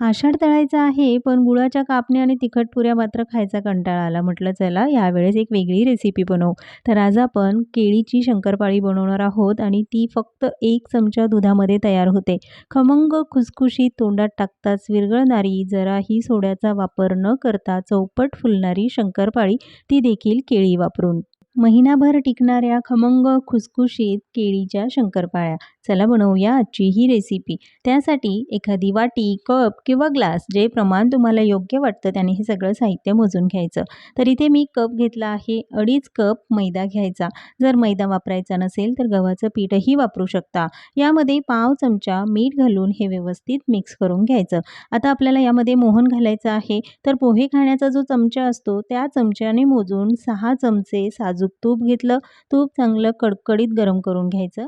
आषाढ तळायचा आहे, पण गुळाच्या कापण्या आणि तिखट पुऱ्या मात्र खायचा कंटाळा आला. म्हटलं चला यावेळेस एक वेगळी रेसिपी बनवू. तर आज आपण केळीची शंकरपाळी बनवणार आहोत आणि ती फक्त एक चमचा दुधामध्ये तयार होते. खमंग, खुसखुशीत, तोंडात टाकताच विरघळणारी, जराही सोड्याचा वापर न करता चौपट फुलणारी शंकरपाळी, ती देखील केळी वापरून. महिनाभर टिकणाऱ्या खमंग खुसखुशीत केळीच्या शंकरपाळ्या चला बनवूया आजची ही रेसिपी त्यासाठी एखादी वाटी कप किंवा ग्लास जे प्रमाण तुम्हाला योग्य वाटतं त्याने हे सगळं साहित्य मोजून घ्यायचं. तर इथे मी कप घेतला आहे. अडीच कप मैदा घ्यायचा. जर मैदा वापरायचा नसेल तर गव्हाचं पीठही वापरू शकता. यामध्ये पाव चमचा मीठ घालून हे व्यवस्थित मिक्स करून घ्यायचं. आता आपल्याला यामध्ये मोहन घालायचं आहे. तर पोहे खाण्याचा जो चमचा असतो त्या चमच्याने मोजून सहा चमचे साजूक तूप घेतलं. तूप चांगलं कडकडीत गरम करून घ्यायचं.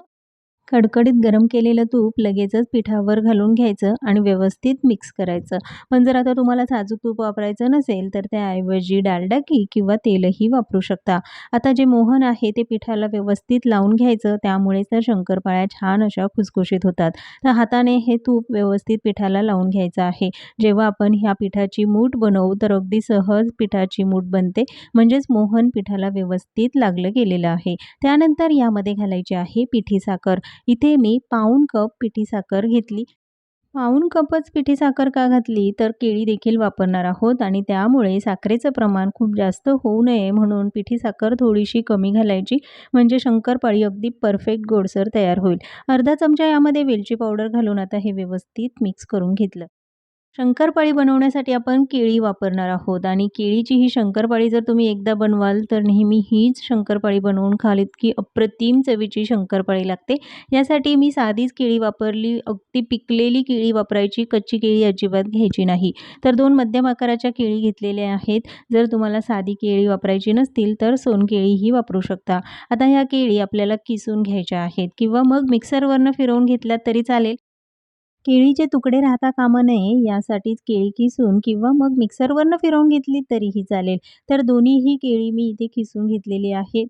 कडकडीत गरम केलेलं तूप लगेचच पिठावर घालून घ्यायचं आणि व्यवस्थित मिक्स करायचं. पण जर आता तुम्हाला साजूक तूप वापरायचं नसेल तर त्याऐवजी डालडाकी किंवा तेलही वापरू शकता. आता जे मोहन आहे ते पिठाला व्यवस्थित लावून घ्यायचं त्यामुळे तर शंकरपाळ्या छान अशा खुसखुशीत होतात. तर हाताने हे तूप व्यवस्थित पिठाला लावून घ्यायचं आहे. जेव्हा आपण ह्या पिठाची मूठ बनवू तर अगदी सहज पिठाची मूठ बनते. म्हणजेच मोहन पिठाला व्यवस्थित लागलं गेलेलं आहे. त्यानंतर यामध्ये घालायची आहे पिठी साखर. इथे मी पाऊण कप पिठी साखर घेतली. पाऊण कपच पिठी साखर का घातली? तर केळी देखील वापरणार आहोत आणि त्यामुळे साखरेचं प्रमाण खूप जास्त होऊ नये म्हणून पिठी साखर थोडीशी कमी घालायची. म्हणजे शंकरपाळी अगदी परफेक्ट गोडसर तयार होईल. अर्धा चमचा यामध्ये वेलची पावडर घालून आता हे व्यवस्थित मिक्स करून घेतलं. शंकरपाळी बनवण्यासाठी आपण केळी वापरणार आहोत आणि केळीची ही शंकरपाळी जर तुम्ही एकदा बनवाल तर नेहमी हीच शंकरपाळी बनवून खाल इतकी अप्रतिम चवीची शंकरपाळी लागते. यासाठी मी साधीच केळी वापरली अगदी पिकलेली केळी वापरायची कच्ची केळी अजिबात घ्यायची नाही. तर दोन मध्यम आकाराच्या केळी घेतलेल्या आहेत. जर तुम्हाला साधी केळी वापरायची नसतील तर सोनकेळीही वापरू शकता. आता ह्या केळी आपल्याला किसून घ्यायच्या आहेत किंवा मग मिक्सरवरनं फिरवून घेतल्यात तरी चालेल. केळीचे तुकडे राहता कामा नये यासाठीच केळी किसून किंवा मग मिक्सरवरनं फिरवून घेतली तरीही चालेल. तर दोन्हीही केळी मी इथे किसून घेतलेली आहेत.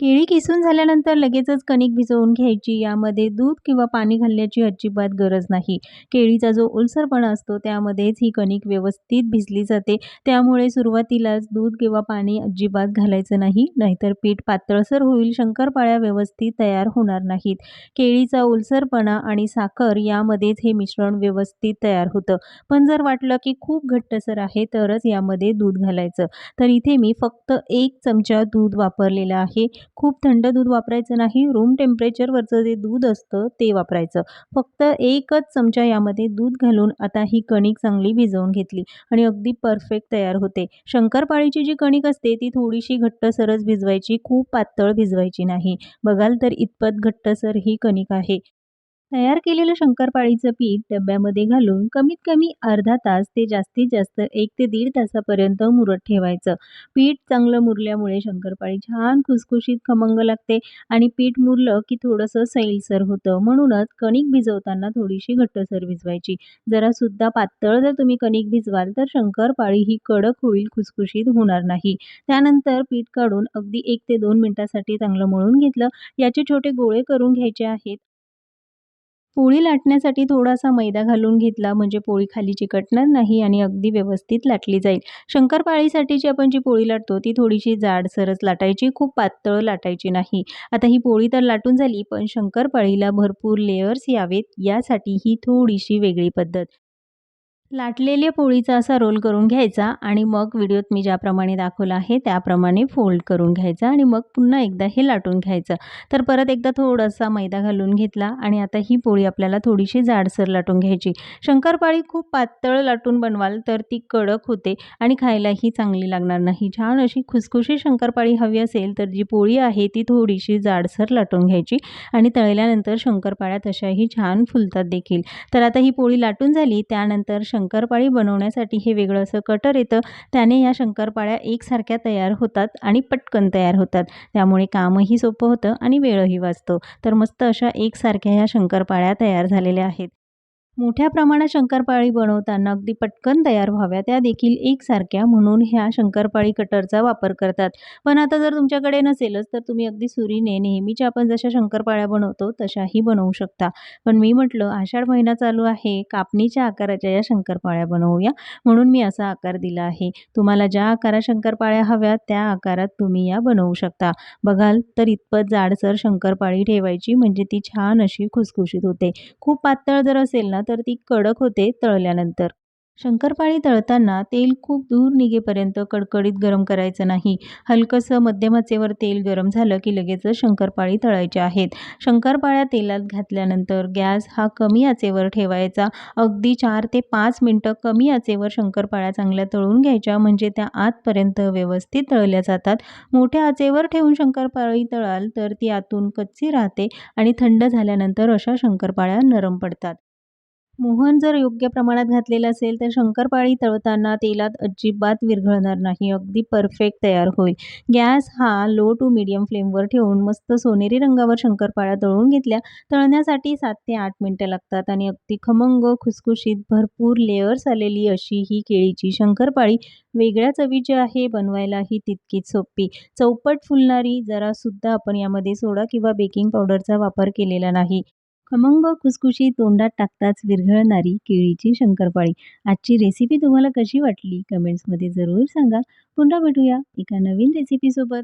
केळी किसून झाल्यानंतर लगेचच कणिक भिजवून घ्यायची. यामध्ये दूध किंवा पाणी घालण्याची अजिबात गरज नाही. केळीचा जो ओलसरपणा असतो त्यामध्येच ही कणिक व्यवस्थित भिजली जाते. त्यामुळे सुरुवातीलाच दूध किंवा पाणी अजिबात घालायचं नाही नाहीतर पीठ पातळसर होईल शंकरपाळ्या व्यवस्थित तयार होणार नाहीत. केळीचा ओलसरपणा आणि साखर यामध्येच हे मिश्रण व्यवस्थित तयार होतं. पण जर वाटलं की खूप घट्टसर आहे तरच यामध्ये दूध घालायचं. तर इथे मी फक्त एक चमचा दूध वापरलेला आहे. खूप थंड दूध वापरायचं नाही. रूम टेम्परेचरवरचं जे दूध असतं ते वापरायचं. फक्त एकच चमचा यामध्ये दूध घालून आता ही कणिक चांगली भिजवून घेतली आणि अगदी परफेक्ट तयार होते. शंकरपाळीची जी कणिक असते ती थोडीशी घट्टसरच भिजवायची खूप पातळ भिजवायची नाही. बघाल तर इतपत घट्टसर ही कणिक आहे. तयार केलेलं शंकरपाळीचं पीठ डब्यामध्ये घालून कमीत कमी अर्धा तास ते जास्तीत जास्त एक ते दीड तासापर्यंत मुरत ठेवायचं. पीठ चांगलं मुरल्यामुळे शंकरपाळी छान खुसखुशीत खमंग लागते आणि पीठ मुरलं की थोडंसं सैलसर होतं. म्हणूनच कणिक भिजवताना थोडीशी घट्टसर भिजवायची. जरासुद्धा पातळ जर तुम्ही कणिक भिजवाल तर शंकरपाळी ही कडक होईल खुसखुशीत होणार नाही. त्यानंतर पीठ काढून अगदी एक ते दोन मिनटासाठी चांगलं मळून घेतलं. याचे छोटे गोळे करून घ्यायचे आहेत. पोळी लाटण्यासाठी थोडासा मैदा घालून घेतला म्हणजे पोळी खाली चिकटणार नाही आणि अगदी व्यवस्थित लाटली जाईल. शंकरपाळीसाठी जी आपण जी पोळी लाटतो ती थोडीशी जाडसरच लाटायची खूप पातळ लाटायची नाही. आता ही पोळी तर लाटून झाली पण शंकरपाळीला भरपूर लेयर्स यावेत यासाठी ही थोडीशी वेगळी पद्धत. लाटलेल्या पोळीचा असा रोल करून घ्यायचा आणि मग व्हिडिओत मी ज्याप्रमाणे दाखवलं आहे त्याप्रमाणे फोल्ड करून घ्यायचा आणि मग पुन्हा एकदा हे लाटून घ्यायचं. तर परत एकदा थोडासा मैदा घालून घेतला आणि आता ही पोळी आपल्याला थोडीशी जाडसर लाटून घ्यायची. शंकरपाळी खूप पातळ लाटून बनवाल तर ती कडक होते आणि खायलाही चांगली लागणार नाही. छान अशी खुसखुशी शंकरपाळी हवी असेल तर जी पोळी आहे ती थोडीशी जाडसर लाटून घ्यायची आणि तळल्यानंतर शंकरपाळ्या तशाही छान फुलतात देखील. तर आता ही पोळी लाटून झाली त्यानंतर शंकरपाळी बनवण्यासाठी हे वेगळं असं कटर येतं. त्याने या शंकरपाळ्या एकसारख्या तयार होतात आणि पटकन तयार होतात. त्यामुळे कामही सोपं होतं आणि वेळही वाचतो. तर मस्त अशा एकसारख्या ह्या शंकरपाळ्या तयार झालेल्या आहेत. मोठ्या प्रमाणात शंकरपाळी बनवताना अगदी पटकन तयार व्हाव्या त्या देखील एकसारख्या म्हणून ह्या शंकरपाळी कटरचा वापर करतात. पण आता जर तुमच्याकडे नसेलच तर तुम्ही अगदी सुरीने नेहमीच्या आपण जशा शंकरपाळ्या बनवतो तशाही बनवू शकता. पण मी म्हटलं आषाढ महिना चालू आहे कापणीच्या आकाराच्या या शंकरपाळ्या बनवूया. म्हणून मी असा आकार दिला आहे. तुम्हाला ज्या आकारात शंकरपाळ्या हव्यात त्या आकारात तुम्ही या बनवू शकता. बघाल तर इतपत जाडसर शंकरपाळी ठेवायची म्हणजे ती छान अशी खुसखुशीत होते. खूप पातळ जर असेल ना तर ती कडक होते तळल्यानंतर. शंकरपाळी तळताना तेल खूप दूर निघेपर्यंत कडकडीत गरम करायचं नाही. हलकंसं मध्यम आचेवर तेल गरम झालं की लगेचच शंकरपाळी तळायच्या आहेत. शंकरपाळ्या तेलात घातल्यानंतर गॅस हा कमी आचेवर ठेवायचा. अगदी चार ते पाच मिनटं कमी आचेवर शंकरपाळ्या चांगल्या तळून घ्यायच्या म्हणजे त्या आतपर्यंत व्यवस्थित तळल्या जातात. मोठ्या आचेवर ठेवून शंकरपाळी तळाल तर ती आतून कच्ची राहते आणि थंड झाल्यानंतर अशा शंकरपाळ्या नरम पडतात. मोहन जर योग्य प्रमाणात घातलेलं असेल तर शंकरपाळी तळताना तेलात अजिबात विरघळणार नाही. अगदी परफेक्ट तयार होईल. गॅस हा लो टू मिडियम फ्लेमवर ठेवून मस्त सोनेरी रंगावर शंकरपाळ्या तळून घेतल्या. तळण्यासाठी सात ते आठ मिनटं लागतात आणि अगदी खमंग खुसखुशीत भरपूर लेअर्स आलेली अशी ही केळीची शंकरपाळी वेगळ्या चवीची आहे बनवायलाही तितकीच सोपी. चौपट फुलणारी जरासुद्धा आपण यामध्ये सोडा किंवा बेकिंग पावडरचा वापर केलेला नाही. खमंग खुसखुशी तोंडात टाकताच विरघळणारी केळीची शंकरपाळी. आजची रेसिपी तुम्हाला कशी वाटली? कमेंट्समध्ये जरूर सांगा. पुन्हा भेटूया एका नवीन रेसिपीसोबत